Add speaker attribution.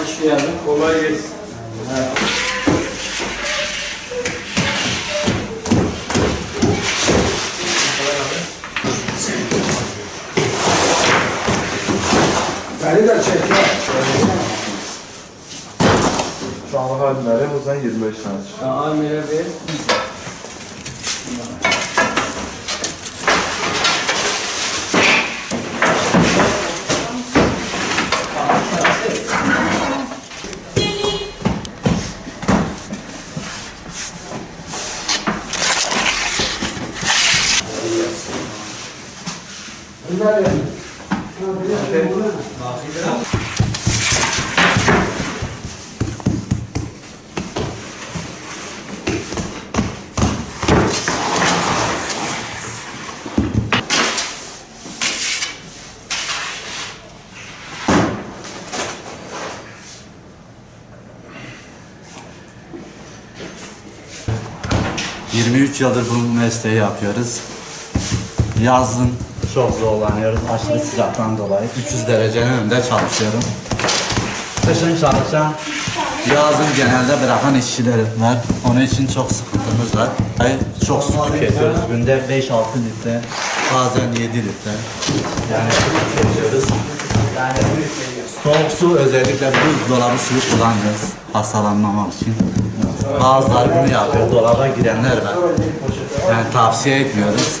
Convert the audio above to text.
Speaker 1: Hoş geldin.
Speaker 2: Kolay gelsin.
Speaker 3: Beni de çek ya.
Speaker 2: Canlı halimleri o zaman 25 tane çıktı.
Speaker 1: Ya
Speaker 3: Bunlar yani.
Speaker 4: Hı. 23 yıldır bu mesleği yapıyoruz. Yazın çok zorlanıyoruz aşırı sıcaktan dolayı. 300 derecenin önünde çalışıyorum. Kışın çalışan, yazın genelde bırakan işçiler var. Onun için çok sıkıntımız var. Ay, Çok su tüketiyoruz. Günde 5-6 litre, bazen 7 litre. Yani su tüketiyoruz. Yani soğuk su özellikle buzdolabı suyu kullanıyoruz hastalanmamak için. Bazıları bunu yapıyor. Dolaba girenler var. Yani tavsiye etmiyoruz.